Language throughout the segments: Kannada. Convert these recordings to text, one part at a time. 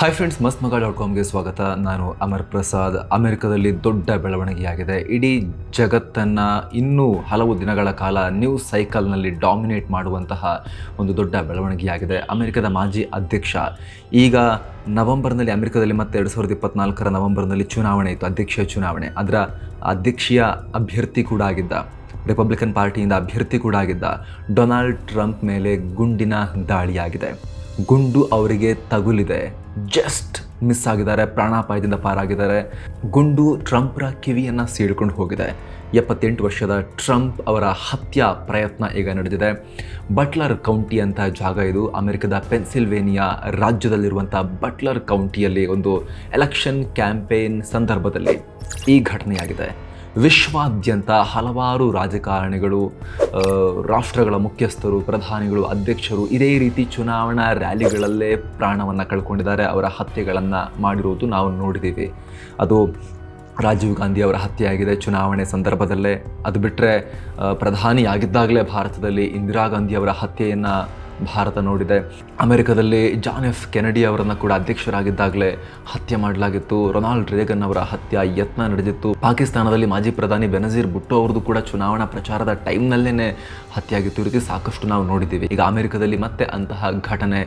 ಹಾಯ್ ಫ್ರೆಂಡ್ಸ್ ಮಸ್ತ್ ಮಗ ಡಾಟ್ ಕಾಮ್ಗೆ ಸ್ವಾಗತ. ನಾನು ಅಮರ್ ಪ್ರಸಾದ್. ಅಮೆರಿಕದಲ್ಲಿ ದೊಡ್ಡ ಬೆಳವಣಿಗೆಯಾಗಿದೆ. ಇಡೀ ಜಗತ್ತನ್ನು ಇನ್ನೂ ಹಲವು ದಿನಗಳ ಕಾಲ ನ್ಯೂಸ್ ಸೈಕಲ್ನಲ್ಲಿ ಡಾಮಿನೇಟ್ ಮಾಡುವಂತಹ ಒಂದು ದೊಡ್ಡ ಬೆಳವಣಿಗೆಯಾಗಿದೆ. ಅಮೆರಿಕದ ಮಾಜಿ ಅಧ್ಯಕ್ಷ. ಈಗ ನವೆಂಬರ್ನಲ್ಲಿ ಅಮೆರಿಕದಲ್ಲಿ ಮತ್ತೆ ಎರಡು ಸಾವಿರದ ಇಪ್ಪತ್ನಾಲ್ಕರ ನವೆಂಬರ್ನಲ್ಲಿ ಚುನಾವಣೆ ಇತ್ತು, ಅಧ್ಯಕ್ಷೀಯ ಚುನಾವಣೆ. ಅದರ ಅಧ್ಯಕ್ಷೀಯ ಅಭ್ಯರ್ಥಿ ಕೂಡ ಆಗಿದ್ದ ರಿಪಬ್ಲಿಕನ್ ಪಾರ್ಟಿಯಿಂದ ಅಭ್ಯರ್ಥಿ ಕೂಡ ಆಗಿದ್ದ ಡೊನಾಲ್ಡ್ ಟ್ರಂಪ್ ಮೇಲೆ ಗುಂಡಿನ ದಾಳಿಯಾಗಿದೆ. ಗುಂಡು ಅವರಿಗೆ ತಗುಲಿದೆ. ಜಸ್ಟ್ ಮಿಸ್ ಆಗಿದ್ದಾರೆ, ಪ್ರಾಣಾಪಾಯದಿಂದ ಪಾರಾಗಿದ್ದಾರೆ. ಗುಂಡು ಟ್ರಂಪ್ರ ಕಿವಿಯನ್ನು ಸೀಳ್ಕೊಂಡು ಹೋಗಿದೆ. ಎಪ್ಪತ್ತೆಂಟು ವರ್ಷದ ಟ್ರಂಪ್ ಅವರ ಹತ್ಯಾ ಪ್ರಯತ್ನ ಈಗ ನಡೆದಿದೆ. ಬಟ್ಲರ್ ಕೌಂಟಿ ಅಂತ ಜಾಗ ಇದು. ಅಮೆರಿಕದ ಪೆನ್ಸಿಲ್ವೇನಿಯಾ ರಾಜ್ಯದಲ್ಲಿರುವಂಥ ಬಟ್ಲರ್ ಕೌಂಟಿಯಲ್ಲಿ ಒಂದು ಎಲೆಕ್ಷನ್ ಕ್ಯಾಂಪೇನ್ ಸಂದರ್ಭದಲ್ಲಿ ಈ ಘಟನೆಯಾಗಿದೆ. ವಿಶ್ವಾದ್ಯಂತ ಹಲವಾರು ರಾಜಕಾರಣಿಗಳು ರಾಷ್ಟ್ರಗಳ ಮುಖ್ಯಸ್ಥರು, ಪ್ರಧಾನಿಗಳು, ಅಧ್ಯಕ್ಷರು ಇದೇ ರೀತಿ ಚುನಾವಣಾ ರ್ಯಾಲಿಗಳಲ್ಲೇ ಪ್ರಾಣವನ್ನು ಕಳ್ಕೊಂಡಿದ್ದಾರೆ. ಅವರ ಹತ್ಯೆಗಳನ್ನು ಮಾಡಿರುವುದು ನಾವು ನೋಡಿದ್ದೀವಿ. ಅದು ರಾಜೀವ್ ಗಾಂಧಿ ಅವರ ಹತ್ಯೆಯಾಗಿದೆ ಚುನಾವಣೆ ಸಂದರ್ಭದಲ್ಲೇ. ಅದು ಬಿಟ್ಟರೆ ಪ್ರಧಾನಿಯಾಗಿದ್ದಾಗಲೇ ಭಾರತದಲ್ಲಿ ಇಂದಿರಾ ಗಾಂಧಿ ಅವರ ಹತ್ಯೆಯನ್ನು ಭಾರತ ನೋಡಿದೆ. ಅಮೆರಿಕದಲ್ಲಿ ಜಾನ್ ಎಫ್ ಕೆನಡಿ ಅವರನ್ನು ಕೂಡ ಅಧ್ಯಕ್ಷರಾಗಿದ್ದಾಗಲೇ ಹತ್ಯೆ ಮಾಡಲಾಗಿತ್ತು. ರೊನಾಲ್ಡ್ ರೇಗನ್ ಅವರ ಹತ್ಯೆ ಯತ್ನ ನಡೆದಿತ್ತು. ಪಾಕಿಸ್ತಾನದಲ್ಲಿ ಮಾಜಿ ಪ್ರಧಾನಿ ಬೆನಜೀರ್ ಭುಟ್ಟೋ ಅವ್ರದ್ದು ಕೂಡ ಚುನಾವಣಾ ಪ್ರಚಾರದ ಟೈಮ್ನಲ್ಲೇ ಹತ್ಯೆಯಾಗಿತ್ತು. ಈ ರೀತಿ ಸಾಕಷ್ಟು ನಾವು ನೋಡಿದ್ದೀವಿ. ಈಗ ಅಮೆರಿಕದಲ್ಲಿ ಮತ್ತೆ ಅಂತಹ ಘಟನೆ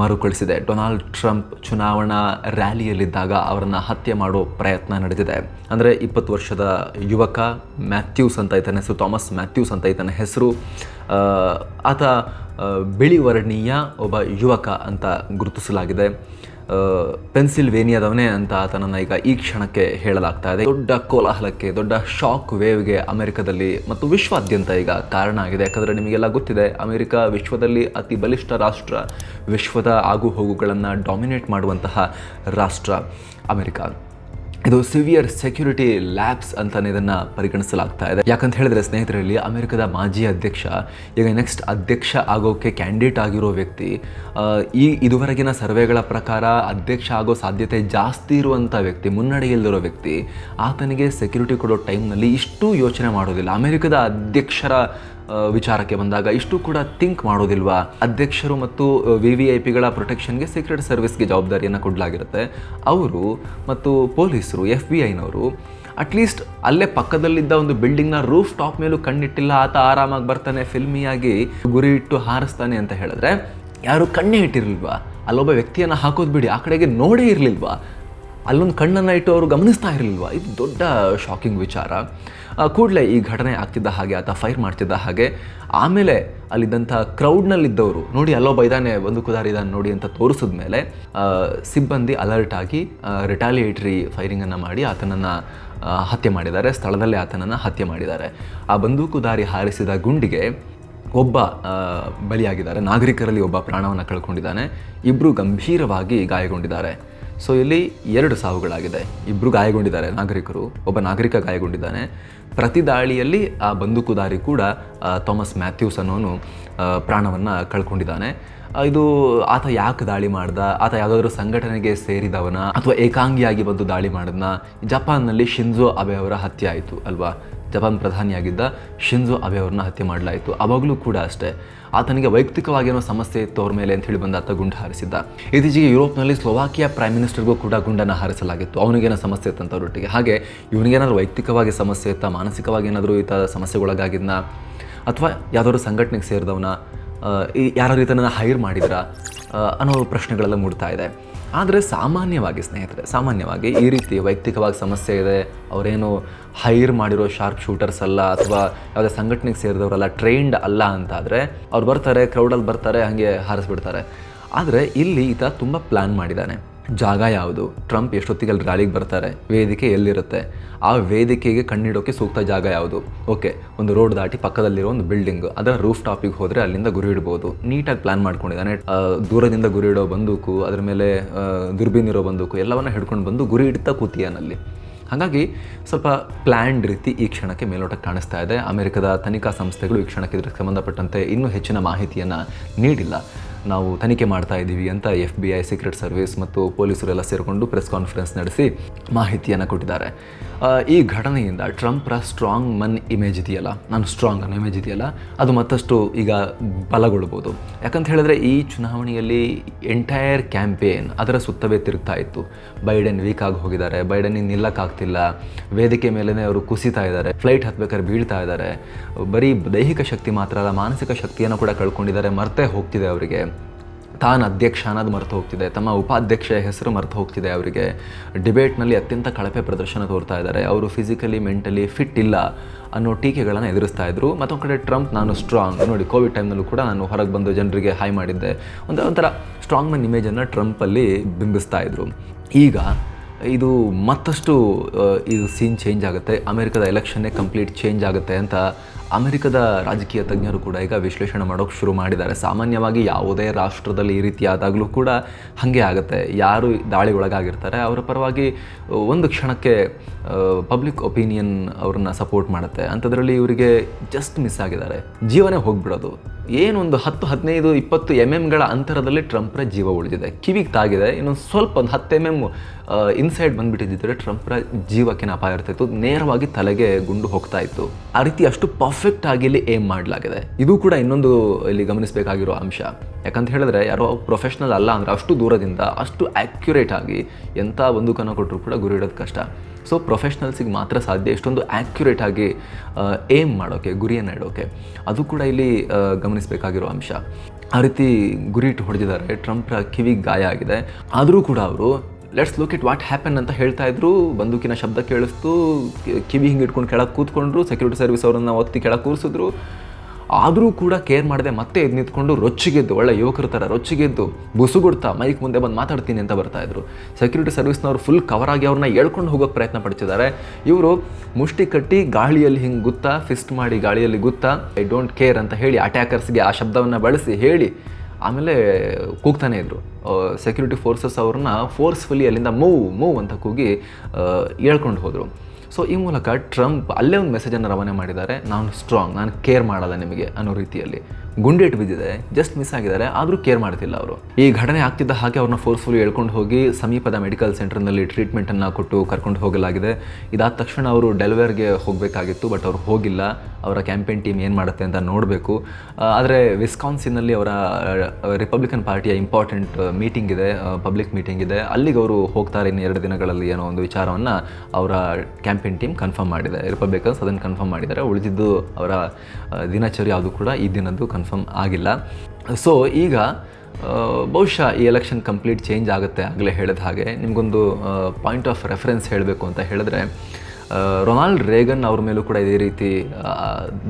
ಮರುಕಳಿಸಿದೆ. ಡೊನಾಲ್ಡ್ ಟ್ರಂಪ್ ಚುನಾವಣಾ ರ್ಯಾಲಿಯಲ್ಲಿದ್ದಾಗ ಅವರನ್ನು ಹತ್ಯೆ ಮಾಡೋ ಪ್ರಯತ್ನ ನಡೆದಿದೆ. ಅಂದರೆ ಇಪ್ಪತ್ತು ವರ್ಷದ ಯುವಕ ಮ್ಯಾಥ್ಯೂಸ್ ಅಂತ ಈತನ ಹೆಸರು, ಥಾಮಸ್ ಮ್ಯಾಥ್ಯೂಸ್ ಅಂತ ಈತನ ಹೆಸರು. ಆತ ಬಿಳಿ ವರ್ಣೀಯ ಒಬ್ಬ ಯುವಕ ಅಂತ ಗುರುತಿಸಲಾಗಿದೆ. ಪೆನ್ಸಿಲ್ವೇನಿಯಾದವನೇ ಅಂತ ಆತನನ್ನು ಈಗ ಈ ಕ್ಷಣಕ್ಕೆ ಹೇಳಲಾಗ್ತಾ ಇದೆ. ದೊಡ್ಡ ಕೋಲಾಹಲಕ್ಕೆ, ದೊಡ್ಡ ಶಾಕ್ ವೇವ್ಗೆ ಅಮೆರಿಕದಲ್ಲಿ ಮತ್ತು ವಿಶ್ವಾದ್ಯಂತ ಈಗ ಕಾರಣ ಆಗಿದೆ. ಯಾಕಂದರೆ ನಿಮಗೆಲ್ಲ ಗೊತ್ತಿದೆ, ಅಮೆರಿಕ ವಿಶ್ವದಲ್ಲಿ ಅತಿ ಬಲಿಷ್ಠ ರಾಷ್ಟ್ರ, ವಿಶ್ವದ ಆಗು ಹೋಗುಗಳನ್ನು ಡಾಮಿನೇಟ್ ಮಾಡುವಂತಹ ರಾಷ್ಟ್ರ ಅಮೆರಿಕ. ಇದು ಸಿವಿಯರ್ ಸೆಕ್ಯೂರಿಟಿ ಲ್ಯಾಬ್ಸ್ ಅಂತಾನೆ ಇದನ್ನು ಪರಿಗಣಿಸಲಾಗ್ತಾ ಇದೆ. ಯಾಕಂತ ಹೇಳಿದ್ರೆ ಸ್ನೇಹಿತರಲ್ಲಿ, ಅಮೆರಿಕದ ಮಾಜಿ ಅಧ್ಯಕ್ಷ, ಈಗ ನೆಕ್ಸ್ಟ್ ಅಧ್ಯಕ್ಷ ಆಗೋಕ್ಕೆ ಕ್ಯಾಂಡಿಡೇಟ್ ಆಗಿರೋ ವ್ಯಕ್ತಿ ಈ ಇದುವರೆಗಿನ ಸರ್ವೆಗಳ ಪ್ರಕಾರ ಅಧ್ಯಕ್ಷ ಆಗೋ ಸಾಧ್ಯತೆ ಜಾಸ್ತಿ ಇರುವಂಥ ವ್ಯಕ್ತಿ ಮುನ್ನಡೆಯಲ್ಲಿರೋ ವ್ಯಕ್ತಿ, ಆತನಿಗೆ ಸೆಕ್ಯೂರಿಟಿ ಕೊಡೋ ಟೈಮ್ನಲ್ಲಿ ಇಷ್ಟು ಯೋಚನೆ ಮಾಡೋದಿಲ್ಲ. ಅಮೆರಿಕದ ಅಧ್ಯಕ್ಷರ ವಿಚಾರಕ್ಕೆ ಬಂದಾಗ ಇಷ್ಟು ಕೂಡ ಥಿಂಕ್ ಮಾಡೋದಿಲ್ವಾ? ಅಧ್ಯಕ್ಷರು ಮತ್ತು ವಿ ವಿ ಐ ಪಿಗಳ ಪ್ರೊಟೆಕ್ಷನ್ಗೆ ಸೀಕ್ರೆಟ್ ಸರ್ವಿಸ್ಗೆ ಜವಾಬ್ದಾರಿಯನ್ನು ಕೊಡಲಾಗಿರುತ್ತೆ. ಅವರು ಮತ್ತು ಪೊಲೀಸರು ಎಫ್ ಬಿ ಐನವರು ಅಟ್ಲೀಸ್ಟ್ ಅಲ್ಲೇ ಪಕ್ಕದಲ್ಲಿದ್ದ ಒಂದು ಬಿಲ್ಡಿಂಗ್ನ ರೂಫ್ ಟಾಪ್ ಮೇಲೂ ಕಣ್ಣಿಟ್ಟಿಲ್ಲ, ಆತ ಆರಾಮಾಗಿ ಬರ್ತಾನೆ ಫಿಲ್ಮಿಯಾಗಿ ಗುರಿ ಇಟ್ಟು ಹಾರಿಸ್ತಾನೆ ಅಂತ ಹೇಳಿದ್ರೆ, ಯಾರು ಕಣ್ಣೇ ಇಟ್ಟಿರಲಿಲ್ವಾ? ಅಲ್ಲೊಬ್ಬ ವ್ಯಕ್ತಿಯನ್ನು ಹಾಕೋದು ಬಿಡಿ, ಆ ಕಡೆಗೆ ನೋಡೇ ಇರಲಿಲ್ವಾ? ಅಲ್ಲೊಂದು ಕಣ್ಣನ್ನು ಇಟ್ಟು ಅವರು ಗಮನಿಸ್ತಾ ಇರಲಿಲ್ವಾ? ಇದು ದೊಡ್ಡ ಶಾಕಿಂಗ್ ವಿಚಾರ. ಕೂಡಲೇ ಈ ಘಟನೆ ಆಗ್ತಿದ್ದ ಹಾಗೆ, ಆತ ಫೈರ್ ಮಾಡ್ತಿದ್ದ ಹಾಗೆ, ಆಮೇಲೆ ಅಲ್ಲಿದ್ದಂಥ ಕ್ರೌಡ್ನಲ್ಲಿದ್ದವರು, ನೋಡಿ ಅಲ್ಲೋ ಬೈದಾನೆ ಒಂದು ಇದ್ದಾನೆ ನೋಡಿ ಅಂತ ತೋರಿಸಿದ ಮೇಲೆ ಸಿಬ್ಬಂದಿ ಅಲರ್ಟ್ ಆಗಿ ರಿಟಾಲಿಯೇಟ್ರಿ ಫೈರಿಂಗನ್ನು ಮಾಡಿ ಆತನನ್ನು ಹತ್ಯೆ ಮಾಡಿದ್ದಾರೆ, ಸ್ಥಳದಲ್ಲೇ ಆತನನ್ನು ಹತ್ಯೆ ಮಾಡಿದ್ದಾರೆ. ಆ ಬಂದೂಕುದಾರಿ ಹಾರಿಸಿದ ಗುಂಡಿಗೆ ಒಬ್ಬ ಬಲಿಯಾಗಿದ್ದಾರೆ. ನಾಗರಿಕರಲ್ಲಿ ಒಬ್ಬ ಪ್ರಾಣವನ್ನು ಕಳ್ಕೊಂಡಿದ್ದಾನೆ. ಇಬ್ಬರು ಗಂಭೀರವಾಗಿ ಗಾಯಗೊಂಡಿದ್ದಾರೆ. ಸೊ ಇಲ್ಲಿ ಎರಡು ಸಾವುಗಳಾಗಿದೆ. ಇಬ್ಬರು ಗಾಯಗೊಂಡಿದ್ದಾರೆ, ನಾಗರಿಕರು. ಒಬ್ಬ ನಾಗರಿಕ ಗಾಯಗೊಂಡಿದ್ದಾನೆ. ಪ್ರತಿ ದಾಳಿಯಲ್ಲಿ ಆ ಬಂದೂಕುದಾರಿ ಕೂಡ ಥಾಮಸ್ ಮ್ಯಾಥ್ಯೂಸ್ ಅನ್ನೋನು ಪ್ರಾಣವನ್ನು ಕಳ್ಕೊಂಡಿದ್ದಾನೆ. ಇದು ಆತ ಯಾಕೆ ದಾಳಿ ಮಾಡ್ದ? ಆತ ಯಾವುದಾದ್ರೂ ಸಂಘಟನೆಗೆ ಸೇರಿದವನ? ಅಥವಾ ಏಕಾಂಗಿಯಾಗಿ ಬಂದು ದಾಳಿ ಮಾಡಿದ್ನ? ಜಪಾನ್ನಲ್ಲಿ ಶಿನ್ಜೋ ಅಬೆ ಅವರ ಹತ್ಯೆ ಆಯಿತು, ಅಲ್ವಾ? ಜಪಾನ್ ಪ್ರಧಾನಿಯಾಗಿದ್ದ ಶಿನ್ಜೋ ಅಬೆ ಅವ್ರನ್ನ ಹತ್ಯೆ ಮಾಡಲಾಯಿತು. ಅವಾಗಲೂ ಕೂಡ ಅಷ್ಟೇ. ಆತನಿಗೆ ವೈಯಕ್ತಿಕವಾಗಿ ಏನೋ ಸಮಸ್ಯೆ ಇತ್ತು ಅವ್ರ ಮೇಲೆ ಅಂತ ಹೇಳಿ ಬಂದ ಆತ ಗುಂಡು ಹಾರಿಸಿದ್ದ. ಇತ್ತೀಚೆಗೆ ಯುರೋಪ್ನಲ್ಲಿ ಸ್ಲೋವಾಕಿಯಾ ಪ್ರೈಮ್ ಮಿನಿಸ್ಟರ್ಗೂ ಕೂಡ ಗುಂಡನ್ನು ಹಾರಿಸಲಾಗಿತ್ತು. ಅವನಿಗೇನೋ ಸಮಸ್ಯೆ ಇತ್ತಂತ ಅವರೊಟ್ಟಿಗೆ. ಹಾಗೆ ಇವನಿಗೇನಾದ್ರು ವೈಯಕ್ತಿಕವಾಗಿ ಸಮಸ್ಯೆ ಇತ್ತಾ? ಮಾನಸಿಕವಾಗಿ ಏನಾದರೂ ಈತ ಸಮಸ್ಯೆಗೊಳಗಾಗಿದ್ನ? ಅಥವಾ ಯಾವುದಾದ್ರು ಸಂಘಟನೆಗೆ ಸೇರಿದವನ? ಯಾರಾದ್ರೂ ಈತನನ್ನು ಹೈರ್ ಮಾಡಿದ್ರಾ? ಅನ್ನೋ ಪ್ರಶ್ನೆಗಳೆಲ್ಲ ಮೂಡ್ತಾ ಇದೆ. ಆದರೆ ಸಾಮಾನ್ಯವಾಗಿ ಸ್ನೇಹಿತರೆ, ಸಾಮಾನ್ಯವಾಗಿ ಈ ರೀತಿ ವೈಯಕ್ತಿಕವಾಗಿ ಸಮಸ್ಯೆ ಇದೆ, ಅವರೇನು ಹೈರ್ ಮಾಡಿರೋ ಶಾರ್ಪ್ ಶೂಟರ್ಸ್ ಅಲ್ಲ ಅಥವಾ ಯಾವುದೇ ಸಂಘಟನೆಗೆ ಸೇರಿದವರಲ್ಲ ಟ್ರೈನ್ಡ್ ಅಲ್ಲ ಅಂತಾದರೆ ಅವ್ರು ಬರ್ತಾರೆ ಕ್ರೌಡಲ್ಲಿ ಬರ್ತಾರೆ, ಹಾಗೆ ಹಾರಿಸ್ಬಿಡ್ತಾರೆ. ಆದರೆ ಇಲ್ಲಿ ಈತ ತುಂಬ ಪ್ಲ್ಯಾನ್ ಮಾಡಿದ್ದಾನೆ. ಜಾಗ ಯಾವುದು? ಟ್ರಂಪ್ ಎಷ್ಟೊತ್ತಿಗೆ ಅಲ್ಲಿ ರ್ಯಾಲಿಗೆ ಬರ್ತಾರೆ? ವೇದಿಕೆ ಎಲ್ಲಿರುತ್ತೆ? ಆ ವೇದಿಕೆಗೆ ಕಣ್ಣಿಡೋಕೆ ಸೂಕ್ತ ಜಾಗ ಯಾವುದು? ಓಕೆ ಒಂದು ರೋಡ್ ದಾಟಿ ಪಕ್ಕದಲ್ಲಿರೋ ಒಂದು ಬಿಲ್ಡಿಂಗ್ ಅದರ ರೂಫ್ ಟಾಪಿಗೆ ಹೋದರೆ ಅಲ್ಲಿಂದ ಗುರಿ ಇಡ್ಬೋದು. ನೀಟಾಗಿ ಪ್ಲಾನ್ ಮಾಡ್ಕೊಂಡಿದ್ದಾನೆ. ದೂರದಿಂದ ಗುರಿ ಇಡೋ ಬಂದೂಕು ಅದರ ಮೇಲೆ ಆ, ದುರ್ಬೀನ್ ಇರೋ ಬಂದೂಕು ಎಲ್ಲವನ್ನ ಹಿಡ್ಕೊಂಡು ಬಂದು ಗುರಿ ಇಡ್ತಾ ಕೂತಿಯಾನಲ್ಲಿ. ಹಾಗಾಗಿ ಸ್ವಲ್ಪ ಪ್ಲ್ಯಾಂಡ್ ರೀತಿ ಈ ಕ್ಷಣಕ್ಕೆ ಮೇಲೋಟಕ್ಕೆ ಕಾಣಿಸ್ತಾ ಇದೆ. ಅಮೆರಿಕದ ತನಿಖಾ ಸಂಸ್ಥೆಗಳು ಈ ಕ್ಷಣಕ್ಕೆ ಇದಕ್ಕೆ ಸಂಬಂಧಪಟ್ಟಂತೆ ಇನ್ನೂ ಹೆಚ್ಚಿನ ಮಾಹಿತಿಯನ್ನು ನೀಡಿಲ್ಲ. ನಾವು ತನಿಖೆ ಮಾಡ್ತಾ ಇದ್ದೀವಿ ಅಂತ F B I secret service ಮತ್ತು ಪೊಲೀಸರೆಲ್ಲ ಸೇರಿಕೊಂಡು ಪ್ರೆಸ್ ಕಾನ್ಫರೆನ್ಸ್ ನಡೆಸಿ ಮಾಹಿತಿಯನ್ನು ಕೊಟ್ಟಿದ್ದಾರೆ. ಈ ಘಟನೆಯಿಂದ ಟ್ರಂಪ್ರ ಸ್ಟ್ರಾಂಗ್ ಮನ್ ಇಮೇಜ್ ಇದೆಯಲ್ಲ? ನಾನು ಸ್ಟ್ರಾಂಗ್ ಅನ್ನೋ ಇಮೇಜ್ ಇದೆಯಲ್ಲ? ಅದು ಮತ್ತಷ್ಟು ಈಗ ಬಲಗೊಳ್ಬೋದು. ಯಾಕಂತ ಹೇಳಿದ್ರೆ ಈ ಚುನಾವಣೆಯಲ್ಲಿ ಎಂಟೈರ್ ಕ್ಯಾಂಪೇನ್ ಅದರ ಸುತ್ತವೇ ತಿರುಗ್ತಾ ಇತ್ತು. ಬೈಡನ್ ವೀಕ್ ಆಗಿ ಹೋಗಿದ್ದಾರೆ. ಬೈಡನ್ ನಿಲ್ಲಕ್ಕಾಗ್ತಿಲ್ಲ ವೇದಿಕೆ ಮೇಲೇ ಅವರು ಕುಸಿತಾ ಇದ್ದಾರೆ. ಫ್ಲೈಟ್ ಹತ್ಬೇಕಾದ್ರೆ ಬೀಳ್ತಾ ಇದ್ದಾರೆ. ಬರೀ ದೈಹಿಕ ಶಕ್ತಿ ಮಾತ್ರ ಅಲ್ಲ, ಮಾನಸಿಕ ಶಕ್ತಿಯನ್ನು ಕೂಡ ಕಳ್ಕೊಂಡಿದ್ದಾರೆ. ಮರ್ತೇ ಹೋಗ್ತಿದೆ ಅವರಿಗೆ. ತಾನು ಅಧ್ಯಕ್ಷ ಅನ್ನೋದು ಮರೆತು ಹೋಗ್ತಿದೆ. ತಮ್ಮ ಉಪಾಧ್ಯಕ್ಷೆಯ ಹೆಸರು ಮರೆತು ಹೋಗ್ತಿದೆ ಅವರಿಗೆ. ಡಿಬೇಟ್ನಲ್ಲಿ ಅತ್ಯಂತ ಕಳಪೆ ಪ್ರದರ್ಶನ ತೋರ್ತಾ ಇದ್ದಾರೆ. ಅವರು ಫಿಸಿಕಲಿ, ಮೆಂಟಲಿ ಫಿಟ್ ಇಲ್ಲ ಅನ್ನೋ ಟೀಕೆಗಳನ್ನು ಎದುರಿಸ್ತಾ ಇದ್ರು. ಮತ್ತೊಂದು ಕಡೆ ಟ್ರಂಪ್, ನಾನು ಸ್ಟ್ರಾಂಗ್. ನೋಡಿ, ಕೋವಿಡ್ ಟೈಮ್ನಲ್ಲೂ ಕೂಡ ನಾನು ಹೊರಗೆ ಬಂದು ಜನರಿಗೆ ಹಾಯ್ ಮಾಡಿದ್ದೆ. ಒಂದು ಒಂಥರ ಸ್ಟ್ರಾಂಗ್ ಮನ್ ಇಮೇಜನ್ನು ಟ್ರಂಪಲ್ಲಿ ಬಿಂಬಿಸ್ತಾ ಇದ್ರು. ಈಗ ಇದು ಮತ್ತಷ್ಟು ಇದು ಸೀನ್ ಚೇಂಜ್ ಆಗುತ್ತೆ. ಅಮೆರಿಕದ ಎಲೆಕ್ಷನ್ನೇ ಕಂಪ್ಲೀಟ್ ಚೇಂಜ್ ಆಗುತ್ತೆ ಅಂತ ಅಮೆರಿಕದ ರಾಜಕೀಯ ತಜ್ಞರು ಕೂಡ ಈಗ ವಿಶ್ಲೇಷಣೆ ಮಾಡೋಕ್ಕೆ ಶುರು ಮಾಡಿದ್ದಾರೆ. ಸಾಮಾನ್ಯವಾಗಿ ಯಾವುದೇ ರಾಷ್ಟ್ರದಲ್ಲಿ ಈ ರೀತಿ ಆದಾಗಲೂ ಕೂಡ ಹಾಗೆ ಆಗುತ್ತೆ. ಯಾರು ದಾಳಿ ಒಳಗಾಗಿರ್ತಾರೆ, ಅವರ ಪರವಾಗಿ ಒಂದು ಕ್ಷಣಕ್ಕೆ ಪಬ್ಲಿಕ್ ಒಪಿನಿಯನ್ ಅವ್ರನ್ನ ಸಪೋರ್ಟ್ ಮಾಡುತ್ತೆ. ಅಂಥದ್ರಲ್ಲಿ ಇವರಿಗೆ ಜಸ್ಟ್ ಮಿಸ್ ಆಗಿದ್ದಾರೆ. ಜೀವನೇ ಹೋಗ್ಬಿಡೋದು. ಏನೊಂದು ಹತ್ತು, ಹದಿನೈದು, ಇಪ್ಪತ್ತು ಎಂ ಎಮ್ಗಳ ಅಂತರದಲ್ಲಿ ಟ್ರಂಪ್ರ ಜೀವ ಉಳಿದಿದೆ. ಕಿವಿಗೆ ತಾಗಿದೆ. ಇನ್ನೊಂದು ಸ್ವಲ್ಪ ಒಂದು ಹತ್ತು ಎಂ ಎಂ ಇನ್ಸೈಡ್ ಬಂದುಬಿಟ್ಟಿದ್ದರೆ ಟ್ರಂಪ್ರ ಜೀವಕ್ಕೆ ಅಪಾಯ ಇರ್ತಿತ್ತು. ನೇರವಾಗಿ ತಲೆಗೆ ಗುಂಡು ಹೋಗ್ತಾ ಇತ್ತು. ಆ ರೀತಿ ಅಷ್ಟು ಪರ್ಫೆಕ್ಟ್ ಆಗಿ ಇಲ್ಲಿ ಏಮ್ ಮಾಡಲಾಗಿದೆ. ಇದು ಕೂಡ ಇನ್ನೊಂದು ಇಲ್ಲಿ ಗಮನಿಸಬೇಕಾಗಿರೋ ಅಂಶ. ಯಾಕಂತ ಹೇಳಿದ್ರೆ ಯಾರೋ ಪ್ರೊಫೆಷ್ನಲ್ ಅಲ್ಲ ಅಂದರೆ ಅಷ್ಟು ದೂರದಿಂದ ಅಷ್ಟು ಆ್ಯಕ್ಯುರೇಟ್ ಆಗಿ ಎಂಥ ಬಂದೂಕನ್ನು ಕೊಟ್ಟರು ಕೂಡ ಗುರಿ ಇಡೋದು ಕಷ್ಟ. ಸೊ ಪ್ರೊಫೆಷ್ನಲ್ಸಿಗೆ ಮಾತ್ರ ಸಾಧ್ಯ ಇಷ್ಟೊಂದು ಆ್ಯಕ್ಯುರೇಟ್ ಆಗಿ ಏಮ್ ಮಾಡೋಕ್ಕೆ ಗುರಿಯನ್ನು ಇಡೋಕ್ಕೆ ಅದು ಕೂಡ ಇಲ್ಲಿ ಗಮನಿಸಬೇಕಾಗಿರೋ ಅಂಶ. ಆ ರೀತಿ ಗುರಿ ಇಟ್ಟು ಹೊಡೆದಿದ್ದಾರೆ. ಟ್ರಂಪ್ರ ಕಿವಿಗೆ ಗಾಯ ಆಗಿದೆ. ಆದರೂ ಕೂಡ ಅವರು let's look it what happen ಅಂತ ಹೇಳ್ತಾ ಇದ್ರು, ಬಂದೂಕಿನ ಶಬ್ದ ಕೇಳಿಸ್ತು ಕಿವಿ ಹಿಂಗೆ ಇಟ್ಕೊಂಡು ಕೆಳಗೆ ಕೂತ್ಕೊಂಡ್ರು ಸೆಕ್ಯೂರಿಟಿ ಸರ್ವಿಸ್ ಅವರನ್ನು ಒತ್ತಿ ಕೆಳಗೆ ಕೂರಿಸಿದ್ರು. ಆದರೂ ಕೂಡ ಕೇರ್ ಮಾಡದೆ ಮತ್ತೆ ಎದ್ದು ನಿಂತ್ಕೊಂಡು ರೊಚ್ಚಿಗೆದ್ದು, ಒಳ್ಳೆ ಯುವಕರ ಥರ ರೊಚ್ಚಿಗೆದ್ದು, ಬುಸುಗುಡ್ತಾ, ಮೈಕ್ ಮುಂದೆ ಬಂದು ಮಾತಾಡ್ತೀನಿ ಅಂತ ಬರ್ತಾ ಇದ್ರು. ಸೆಕ್ಯೂರಿಟಿ ಸರ್ವಿಸ್ನವ್ರು ಫುಲ್ ಕವರ್ ಆಗಿ ಅವ್ರನ್ನ ಹೇಳ್ಕೊಂಡು ಹೋಗೋಕೆ ಪ್ರಯತ್ನ ಪಡ್ತಿದ್ದಾರೆ. ಇವರು ಮುಷ್ಟಿ ಕಟ್ಟಿ ಗಾಳಿಯಲ್ಲಿ ಹಿಂಗೆ ಗುತ್ತಾ ಫಿಸ್ಟ್ ಮಾಡಿ ಗಾಳಿಯಲ್ಲಿ ಗುತ್ತಾ ಐ ಡೋಂಟ್ ಕೇರ್ ಅಂತ ಹೇಳಿ ಅಟ್ಯಾಕರ್ಸ್ಗೆ ಆ ಶಬ್ದವನ್ನು ಬಳಸಿ ಹೇಳಿ ಆಮೇಲೆ ಕೂಗ್ತಾನೆ ಇದ್ದರು ಸೆಕ್ಯೂರಿಟಿ ಫೋರ್ಸಸ್ ಅವ್ರನ್ನ ಫೋರ್ಸ್ಫುಲಿ ಅಲ್ಲಿಂದ ಮೂವ್ ಮೂವ್ ಅಂತ ಕೂಗಿ ಹೇಳ್ಕೊಂಡು ಹೋದರು. ಸೊ ಈ ಮೂಲಕ ಟ್ರಂಪ್ ಅಲ್ಲೇ ಒಂದು ಮೆಸೇಜನ್ನು ರವಾನೆ ಮಾಡಿದ್ದಾರೆ. ನಾನು ಸ್ಟ್ರಾಂಗ್ ನಾನು ಕೇರ್ ಮಾಡಲ್ಲ ನಿಮಗೆ ಅನ್ನೋ ರೀತಿಯಲ್ಲಿ. ಗುಂಡೇಟು ಬಿದ್ದಿದೆ ಜಸ್ಟ್ ಮಿಸ್ ಆಗಿದ್ದಾರೆ, ಆದರೂ ಕೇರ್ ಮಾಡ್ತಿಲ್ಲ ಅವರು. ಈ ಘಟನೆ ಆಗ್ತಿದ್ದ ಹಾಗೆ ಅವ್ರನ್ನ ಫೋರ್ಸ್ಫುಲ್ಲಿ ಎಳ್ಕೊಂಡು ಹೋಗಿ ಸಮೀಪದ ಮೆಡಿಕಲ್ ಸೆಂಟರ್ನಲ್ಲಿ ಟ್ರೀಟ್ಮೆಂಟನ್ನು ಕೊಟ್ಟು ಕರ್ಕೊಂಡು ಹೋಗಲಾಗಿದೆ. ಇದಾದ ತಕ್ಷಣ ಅವರು ಡೆಲಿವರ್ಗೆ ಹೋಗಬೇಕಾಗಿತ್ತು ಬಟ್ ಅವ್ರು ಹೋಗಿಲ್ಲ. ಅವರ ಕ್ಯಾಂಪೇನ್ ಟೀಮ್ ಏನು ಮಾಡುತ್ತೆ ಅಂತ ನೋಡಬೇಕು. ಆದರೆ ವಿಸ್ಕಾನ್ಸಿನಲ್ಲಿ ಅವರ ರಿಪಬ್ಲಿಕನ್ ಪಾರ್ಟಿಯ ಇಂಪಾರ್ಟೆಂಟ್ ಮೀಟಿಂಗ್ ಇದೆ ಪಬ್ಲಿಕ್ ಮೀಟಿಂಗ್ ಇದೆ. ಅಲ್ಲಿಗೆ ಅವರು ಹೋಗ್ತಾರೆ ಇನ್ನು ಎರಡು ದಿನಗಳಲ್ಲಿ ಏನೋ ಒಂದು ವಿಚಾರವನ್ನು ಅವರ ಕ್ಯಾಂಪೇನ್ ಟೀಮ್ ಕನ್ಫರ್ಮ್ ಮಾಡಿದೆ. ರಿಪಬ್ಲಿಕನ್ಸ್ ಅದನ್ನು ಕನ್ಫರ್ಮ್ ಮಾಡಿದ್ದಾರೆ. ಉಳಿದಿದ್ದು ಅವರ ದಿನಚರಿ ಯಾವುದು ಕೂಡ ಈ ದಿನದ್ದು ಕನ್ಫರ್ಮ್ ಆಗಿಲ್ಲ. ಸೊ ಈಗ ಬಹುಶಃ ಈ ಎಲೆಕ್ಷನ್ ಕಂಪ್ಲೀಟ್ ಚೇಂಜ್ ಆಗುತ್ತೆ ಆಗಲೇ ಹೇಳಿದ ಹಾಗೆ. ನಿಮಗೊಂದು ಪಾಯಿಂಟ್ ಆಫ್ ರೆಫರೆನ್ಸ್ ಹೇಳಬೇಕು ಅಂತ ಹೇಳಿದ್ರೆ ರೊನಾಲ್ಡ್ ರೇಗನ್ ಅವ್ರ ಮೇಲೂ ಕೂಡ ಇದೇ ರೀತಿ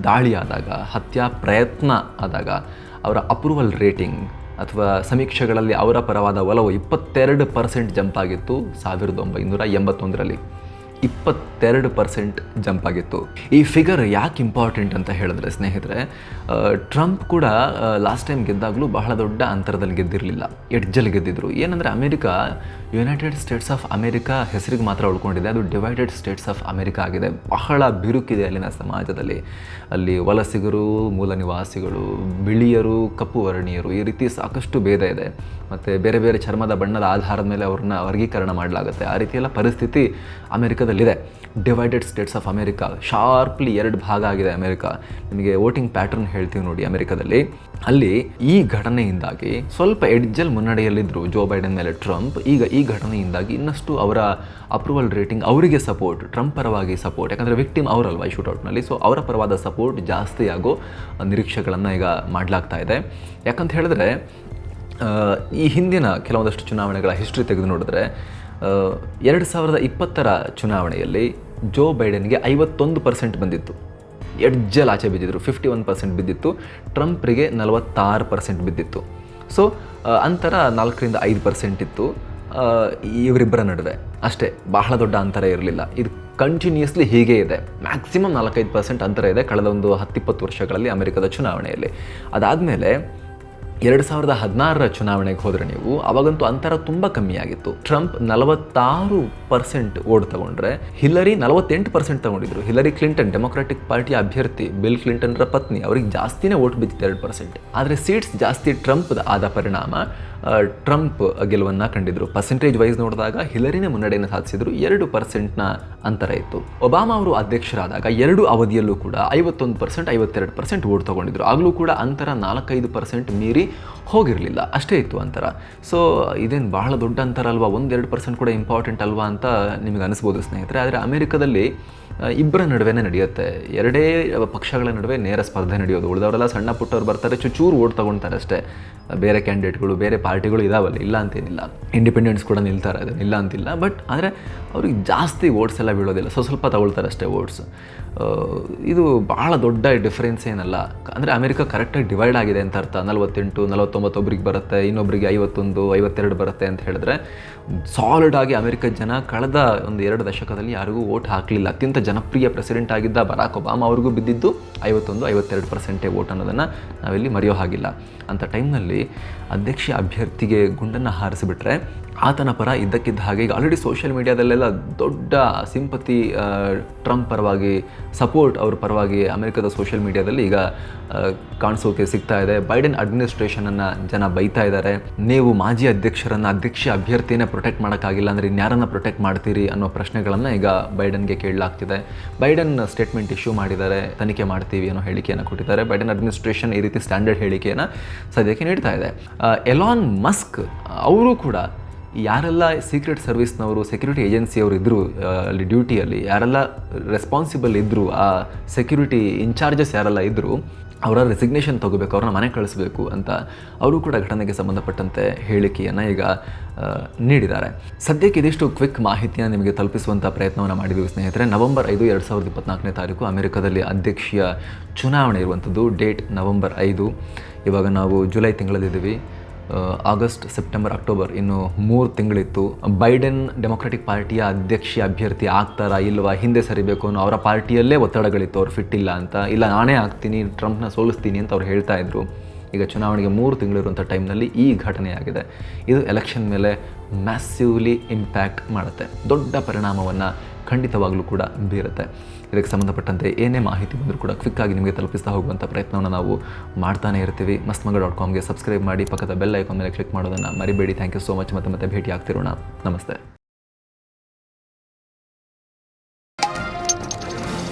ದಾಳಿ ಆದಾಗ, ಹತ್ಯಾ ಪ್ರಯತ್ನ ಆದಾಗ ಅವರ ಅಪ್ರೂವಲ್ ರೇಟಿಂಗ್ ಅಥವಾ ಸಮೀಕ್ಷೆಗಳಲ್ಲಿ ಅವರ ಪರವಾದ ಒಲವು ಇಪ್ಪತ್ತೆರಡು ಪರ್ಸೆಂಟ್ ಜಂಪ್ ಆಗಿತ್ತು ಸಾವಿರದ ಒಂಬೈನೂರ ಎಂಬತ್ತೊಂದರಲ್ಲಿ. ಇಪ್ಪತ್ತೆರಡು ಪರ್ಸೆಂಟ್ ಜಂಪ್ ಆಗಿತ್ತು. ಈ ಫಿಗರ್ ಯಾಕೆ ಇಂಪಾರ್ಟೆಂಟ್ ಅಂತ ಹೇಳಿದ್ರೆ ಸ್ನೇಹಿತರೆ ಟ್ರಂಪ್ ಕೂಡ ಲಾಸ್ಟ್ ಟೈಮ್ ಗೆದ್ದಾಗಲೂ ಬಹಳ ದೊಡ್ಡ ಅಂತರದಲ್ಲಿ ಗೆದ್ದಿರಲಿಲ್ಲ. ಎಡ್ಜಲ್ಲಿ ಗೆದ್ದಿದ್ರು. ಏನಂದರೆ America United States of America ಹೆಸರಿಗೆ ಮಾತ್ರ ಉಳ್ಕೊಂಡಿದೆ. ಅದು ಡಿವೈಡೆಡ್ ಸ್ಟೇಟ್ಸ್ ಆಫ್ ಅಮೆರಿಕಾ ಆಗಿದೆ. ಬಹಳ ಬಿರುಕಿದೆ ಅಲ್ಲಿನ ಸಮಾಜದಲ್ಲಿ. ಅಲ್ಲಿ ವಲಸಿಗರು, ಮೂಲ ನಿವಾಸಿಗಳು, ಬಿಳಿಯರು, ಕಪ್ಪು ವರ್ಣೀಯರು ಈ ರೀತಿ ಸಾಕಷ್ಟು ಭೇದ ಇದೆ. ಮತ್ತು ಬೇರೆ ಬೇರೆ ಚರ್ಮದ ಬಣ್ಣದ ಆಧಾರದ ಮೇಲೆ ಅವ್ರನ್ನ ವರ್ಗೀಕರಣ ಮಾಡಲಾಗುತ್ತೆ. ಆ ರೀತಿಯೆಲ್ಲ ಪರಿಸ್ಥಿತಿ ಅಮೆರಿಕದಲ್ಲಿದೆ. Divided states of America sharply ಎರಡು ಭಾಗ ಆಗಿದೆ ಅಮೆರಿಕ. ನಿಮಗೆ ವೋಟಿಂಗ್ ಪ್ಯಾಟರ್ನ್ ಹೇಳ್ತೀವಿ ನೋಡಿ ಅಮೆರಿಕದಲ್ಲಿ. ಅಲ್ಲಿ ಈ ಘಟನೆಯಿಂದಾಗಿ ಸ್ವಲ್ಪ ಎಡ್ಜಲ್ ಮುನ್ನಡೆಯಲ್ಲಿದ್ದರು ಜೋ ಬೈಡನ್ ಮೇಲೆ ಟ್ರಂಪ್. ಈಗ ಈ ಘಟನೆಯಿಂದಾಗಿ ಇನ್ನಷ್ಟು ಅವರ ಅಪ್ರೂವಲ್ ರೇಟಿಂಗ್ ಅವರಿಗೆ ಸಪೋರ್ಟ್, ಟ್ರಂಪ್ ಪರವಾಗಿ ಸಪೋರ್ಟ್, ಯಾಕಂದರೆ ವಿಕ್ಟಿಮ್ ಅವರಲ್ವ ಈ ಶೂಟೌಟ್ನಲ್ಲಿ. ಸೊ ಅವರ ಪರವಾದ ಸಪೋರ್ಟ್ ಜಾಸ್ತಿ ಆಗೋ ನಿರೀಕ್ಷೆಗಳನ್ನು ಈಗ ಮಾಡಲಾಗ್ತಾ ಇದೆ. ಯಾಕಂತ ಹೇಳಿದ್ರೆ ಈ ಹಿಂದಿನ ಕೆಲವೊಂದಷ್ಟು ಚುನಾವಣೆಗಳ ಹಿಸ್ಟ್ರಿ ತೆಗೆದು ನೋಡಿದ್ರೆ ಎರಡು ಸಾವಿರದ ಇಪ್ಪತ್ತರ ಚುನಾವಣೆಯಲ್ಲಿ ಜೋ ಬೈಡನ್ಗೆ ಐವತ್ತೊಂದು ಪರ್ಸೆಂಟ್ ಬಂದಿತ್ತು. ಎಡ್ಜಲ್ ಆಚೆ ಬಿದ್ದಿದ್ರು ಫಿಫ್ಟಿ ಒನ್ ಪರ್ಸೆಂಟ್ ಬಿದ್ದಿತ್ತು, ಟ್ರಂಪ್ರಿಗೆ ನಲವತ್ತಾರು ಪರ್ಸೆಂಟ್ ಬಿದ್ದಿತ್ತು. ಸೊ ಅಂತರ ನಾಲ್ಕರಿಂದ ಐದು ಪರ್ಸೆಂಟ್ ಇತ್ತು. ಇವರಿಬ್ಬರ ನಡುವೆ. ಅಷ್ಟೇ, ಬಹಳ ದೊಡ್ಡ ಅಂತರ ಇರಲಿಲ್ಲ. ಇದು ಕಂಟಿನ್ಯೂಸ್ಲಿ ಹೀಗೆ ಇದೆ. ಮ್ಯಾಕ್ಸಿಮಮ್ ನಾಲ್ಕೈದು ಪರ್ಸೆಂಟ್ ಅಂತರ ಇದೆ. ಕಳೆದ ಒಂದು ಹತ್ತಿಪ್ಪತ್ತು ವರ್ಷಗಳಲ್ಲಿ ಅಮೆರಿಕದ ಚುನಾವಣೆಯಲ್ಲಿ. ಅದಾದಮೇಲೆ ಎರಡು ಸಾವಿರದ ಹದಿನಾರರ ಚುನಾವಣೆಗೆ ಹೋದರೆ ನೀವು, ಅವಾಗಂತೂ ಅಂತರ ತುಂಬ ಕಮ್ಮಿ ಆಗಿತ್ತು ಟ್ರಂಪ್ ನಲವತ್ತಾರು ಪರ್ಸೆಂಟ್ ಓಟ್ ತಗೊಂಡ್ರೆ ಹಿಲರಿ ನಲವತ್ತೆಂಟು ಪರ್ಸೆಂಟ್ ತಗೊಂಡಿದ್ರು. ಹಿಲರಿ ಕ್ಲಿಂಟನ್, ಡೆಮೊಕ್ರಾಟಿಕ್ ಪಾರ್ಟಿ ಅಭ್ಯರ್ಥಿ ಬಿಲ್ ಕ್ಲಿಂಟನ್ರ ಪತ್ನಿ, ಅವ್ರಿಗೆ ಜಾಸ್ತಿನೇ ಓಟ್ ಬಿದ್ದಿತ್ತು ಎರಡು ಪರ್ಸೆಂಟ್. ಆದರೆ ಸೀಟ್ಸ್ ಜಾಸ್ತಿ ಟ್ರಂಪ್ ಆದ ಪರಿಣಾಮ ಟ್ರಂಪ್ ಗೆಲುವನ್ನು ಕಂಡಿದ್ರು. ಪರ್ಸೆಂಟೇಜ್ ವೈಸ್ ನೋಡಿದಾಗ ಹಿಲರಿನೇ ಮುನ್ನಡೆಯನ್ನು ಸಾಧಿಸಿದ್ರು. ಎರಡು ಪರ್ಸೆಂಟ್ನ ಅಂತರ ಇತ್ತು. ಒಬಾಮಾ ಅವರು ಅಧ್ಯಕ್ಷರಾದಾಗ ಎರಡು ಅವಧಿಯಲ್ಲೂ ಕೂಡ ಐವತ್ತೊಂದು ಪರ್ಸೆಂಟ್, ಐವತ್ತೆರಡು ಪರ್ಸೆಂಟ್ ಓಟ್ ತಗೊಂಡಿದ್ರು. ಆಗಲೂ ಕೂಡ ಅಂತರ ನಾಲ್ಕೈದು ಪರ್ಸೆಂಟ್ ಮೀರಿ ಹೋಗಿರಲಿಲ್ಲ. ಅಷ್ಟೇ ಇತ್ತು ಅಂತರ. ಸೊ ಇದೇನು ಬಹಳ ದೊಡ್ಡ ಅಂತಾರಲ್ವಾ ಒಂದೆರಡು ಪರ್ಸೆಂಟ್ ಕೂಡ ಇಂಪಾರ್ಟೆಂಟ್ ಅಲ್ವಾ ಅಂತ ನಿಮಗೆ ಅನಿಸ್ಬೋದು ಸ್ನೇಹಿತರೆ. ಆದರೆ ಅಮೆರಿಕದಲ್ಲಿ ಇಬ್ಬರ ನಡುವೆನೇ ನಡೆಯುತ್ತೆ. ಎರಡೇ ಪಕ್ಷಗಳ ನಡುವೆ ನೇರ ಸ್ಪರ್ಧೆ ನಡೆಯೋದು. ಉಳಿದವರೆಲ್ಲ ಸಣ್ಣ ಪುಟ್ಟವ್ರು ಬರ್ತಾರೆ ಚುಚೂರು ಓಟ್ ತೊಗೊಳ್ತಾರೆ ಅಷ್ಟೇ. ಬೇರೆ ಕ್ಯಾಂಡಿಡೇಟ್ಗಳು, ಬೇರೆ ಪಾರ್ಟಿಗಳು ಇದಾವಲ್ಲ. ಇಲ್ಲ ಅಂತೇನಿಲ್ಲ. ಇಂಡಿಪೆಂಡೆನ್ಸ್ ಕೂಡ ನಿಲ್ತಾರೆ, ಅದನ್ನು ಇಲ್ಲ ಅಂತಿಲ್ಲ. ಬಟ್ ಆದರೆ ಅವ್ರಿಗೆ ಜಾಸ್ತಿ ಓಟ್ಸ್ ಎಲ್ಲ ಬೀಳೋದಿಲ್ಲ. ಸ್ವಲ್ಪ ಸ್ವಲ್ಪ ತಗೊಳ್ತಾರೆ ಅಷ್ಟೇ ಓಟ್ಸ್ ಇದು ಭಾಳ ದೊಡ್ಡ ಡಿಫ್ರೆನ್ಸ್ ಏನಲ್ಲ. ಅಂದರೆ ಅಮೆರಿಕ ಕರೆಕ್ಟಾಗಿ ಡಿವೈಡ್ ಆಗಿದೆ ಅಂತ ಅರ್ಥ. ನಲವತ್ತೆಂಟು, ನಲವತ್ತೊಂಬತ್ತು ಒಬ್ರಿಗೆ ಬರುತ್ತೆ ಇನ್ನೊಬ್ಬರಿಗೆ ಐವತ್ತೊಂದು, ಐವತ್ತೆರಡು ಬರುತ್ತೆ ಅಂತ ಹೇಳಿದ್ರೆ ಸಾಲಿಡ್ ಆಗಿ ಅಮೆರಿಕ ಜನ ಕಳೆದ ಒಂದು ಎರಡು ದಶಕದಲ್ಲಿ ಯಾರಿಗೂ ಓಟ್ ಹಾಕಲಿಲ್ಲ. ಅತ್ಯಂತ ಜನಪ್ರಿಯ ಪ್ರೆಸಿಡೆಂಟ್ ಆಗಿದ್ದ ಬರಾಕ್ ಒಬಾಮಾ ಅವ್ರಿಗೂ ಬಿದ್ದಿದ್ದು ಐವತ್ತೊಂದು, ಐವತ್ತೆರಡು ಪರ್ಸೆಂಟೇ ಓಟ್ ಅನ್ನೋದನ್ನು ನಾವಿಲ್ಲಿ ಮರೆಯೋ ಹಾಗಿಲ್ಲ. ಅಂಥ ಟೈಮ್ನಲ್ಲಿ ಅಧ್ಯಕ್ಷ ಅಭ್ಯರ್ಥಿಗೆ ಗುಂಡನ್ನು ಹಾರಿಸಿಬಿಟ್ರೆ ಆತನ ಪರ ಇದ್ದಕ್ಕಿದ್ದ ಹಾಗೆ ಈಗ ಆಲ್ರೆಡಿ ಸೋಷಿಯಲ್ ಮೀಡಿಯಾದಲ್ಲೆಲ್ಲ ದೊಡ್ಡ ಸಿಂಪತಿ ಟ್ರಂಪ್ ಪರವಾಗಿ ಸಪೋರ್ಟ್ ಅವ್ರ ಪರವಾಗಿ ಅಮೆರಿಕದ ಸೋಷಿಯಲ್ ಮೀಡಿಯಾದಲ್ಲಿ ಈಗ ಕಾಣಿಸೋಕೆ ಸಿಗ್ತಾ ಇದೆ. ಬೈಡೆನ್ ಅಡ್ಮಿನಿಸ್ಟ್ರೇಷನನ್ನು ಜನ ಬೈತಾ ಇದ್ದಾರೆ. ನೀವು ಮಾಜಿ ಅಧ್ಯಕ್ಷರನ್ನು ಅಧ್ಯಕ್ಷ ಅಭ್ಯರ್ಥಿನೇ ಪ್ರೊಟೆಕ್ಟ್ ಮಾಡೋಕ್ಕಾಗಿಲ್ಲ ಅಂದರೆ ಇನ್ಯಾರನ್ನು ಪ್ರೊಟೆಕ್ಟ್ ಮಾಡ್ತೀರಿ ಅನ್ನೋ ಪ್ರಶ್ನೆಗಳನ್ನು ಈಗ ಬೈಡನ್ಗೆ ಕೇಳಲಾಗ್ತಿದೆ. ಬೈಡನ್ ಸ್ಟೇಟ್ಮೆಂಟ್ ಇಶ್ಯೂ ಮಾಡಿದ್ದಾರೆ, ತನಿಖೆ ಮಾಡ್ತೀವಿ ಅನ್ನೋ ಹೇಳಿಕೆಯನ್ನು ಕೊಟ್ಟಿದ್ದಾರೆ. ಬೈಡನ್ ಅಡ್ಮಿನಿಸ್ಟ್ರೇಷನ್ ಈ ರೀತಿ ಸ್ಟ್ಯಾಂಡರ್ಡ್ ಹೇಳಿಕೆಯನ್ನು ಸದ್ಯಕ್ಕೆ ನೀಡ್ತಾ ಇದೆ. ಎಲಾನ್ ಮಸ್ಕ್ ಅವರು ಕೂಡ ಯಾರೆಲ್ಲ ಸೀಕ್ರೆಟ್ ಸರ್ವಿಸ್ನವರು ಸೆಕ್ಯೂರಿಟಿ ಏಜೆನ್ಸಿಯವರು ಇದ್ದರು ಅಲ್ಲಿ ಡ್ಯೂಟಿಯಲ್ಲಿ ಯಾರೆಲ್ಲ ರೆಸ್ಪಾನ್ಸಿಬಲ್ ಇದ್ದರು ಆ ಸೆಕ್ಯೂರಿಟಿ ಇನ್ಚಾರ್ಜಸ್ ಯಾರೆಲ್ಲ ಇದ್ದರು ಅವರ ರೆಸಿಗ್ನೇಷನ್ ತೊಗೋಬೇಕು, ಅವ್ರನ್ನ ಮನೆ ಕಳಿಸ್ಬೇಕು ಅಂತ ಅವರು ಕೂಡ ಘಟನೆಗೆ ಸಂಬಂಧಪಟ್ಟಂತೆ ಹೇಳಿಕೆಯನ್ನು ಈಗ ನೀಡಿದ್ದಾರೆ. ಸದ್ಯಕ್ಕೆ ಇದಿಷ್ಟು ಕ್ವಿಕ್ ಮಾಹಿತಿಯನ್ನು ನಿಮಗೆ ತಲುಪಿಸುವಂಥ ಪ್ರಯತ್ನವನ್ನು ಮಾಡಿದ್ದೀವಿ ಸ್ನೇಹಿತರೆ. ನವೆಂಬರ್ ಐದು, ಎರಡು ಸಾವಿರದ ಇಪ್ಪತ್ನಾಲ್ಕನೇ ತಾರೀಕು ಅಮೆರಿಕದಲ್ಲಿ ಅಧ್ಯಕ್ಷೀಯ ಚುನಾವಣೆ ಇರುವಂಥದ್ದು ಡೇಟ್ ನವೆಂಬರ್ ಐದು. ಇವಾಗ ನಾವು ಜುಲೈ ತಿಂಗಳಲ್ಲಿದ್ದೀವಿ. ಆಗಸ್ಟ್, ಸೆಪ್ಟೆಂಬರ್, ಅಕ್ಟೋಬರ್, ಇನ್ನು ಮೂರು ತಿಂಗಳಿತ್ತು. ಬೈಡೆನ್ ಡೆಮೊಕ್ರೆಟಿಕ್ ಪಾರ್ಟಿಯ ಅಧ್ಯಕ್ಷ ಅಭ್ಯರ್ಥಿ ಆಗ್ತಾರಾ ಇಲ್ವಾ, ಹಿಂದೆ ಸರಿಬೇಕು ಅನ್ನೋ ಅವರ ಪಾರ್ಟಿಯಲ್ಲೇ ಒತ್ತಡಗಳಿತ್ತು. ಅವ್ರು ಫಿಟ್ ಇಲ್ಲ ಅಂತ. ಇಲ್ಲ, ನಾನೇ ಆಗ್ತೀನಿ, ಟ್ರಂಪ್ನ ಸೋಲಿಸ್ತೀನಿ ಅಂತ ಅವ್ರು ಹೇಳ್ತಾ ಇದ್ರು. ಈಗ ಚುನಾವಣೆಗೆ ಮೂರು ತಿಂಗಳಿರುವಂಥ ಟೈಮ್ನಲ್ಲಿ ಈ ಘಟನೆ ಆಗಿದೆ. ಇದು ಎಲೆಕ್ಷನ್ ಮೇಲೆ ಮ್ಯಾಸಿವ್ಲಿ ಇಂಪ್ಯಾಕ್ಟ್ ಮಾಡುತ್ತೆ. ದೊಡ್ಡ ಪರಿಣಾಮವನ್ನು ಖಂಡಿತವಾಗ್ಲೂ ಕೂಡ ಬೀರುತ್ತೆ ಇದಕ್ಕೆ ಸಂಬಂಧಪಟ್ಟಂತೆ ಏನೇ ಮಾಹಿತಿ ಬಂದರೂ ಕೂಡ ಕ್ವಿಕ್ಕಾಗಿ ನಿಮಗೆ ತಲುಪಿಸ್ತಾ ಹೋಗುವಂಥ ಪ್ರಯತ್ನವನ್ನು ನಾವು ಮಾಡ್ತಾನೆ ಇರ್ತೀವಿ. ಮಸ್ತ್ಮಗ ಡಾಟ್ ಕಾಮ್ಗೆ ಸಬ್ಸ್ಕ್ರೈಬ್ ಮಾಡಿ, ಪಕ್ಕದ ಬೆಲ್ ಐಕಾನ್ ಮೇಲೆ ಕ್ಲಿಕ್ ಮಾಡೋದನ್ನು ಮರಿಬೇಡಿ. ಥ್ಯಾಂಕ್ ಯು ಸೋ ಮಚ್ ಮತ್ತೆ ಮತ್ತೆ ಭೇಟಿ ಆಗ್ತಿರೋಣ ನಮಸ್ತೆ.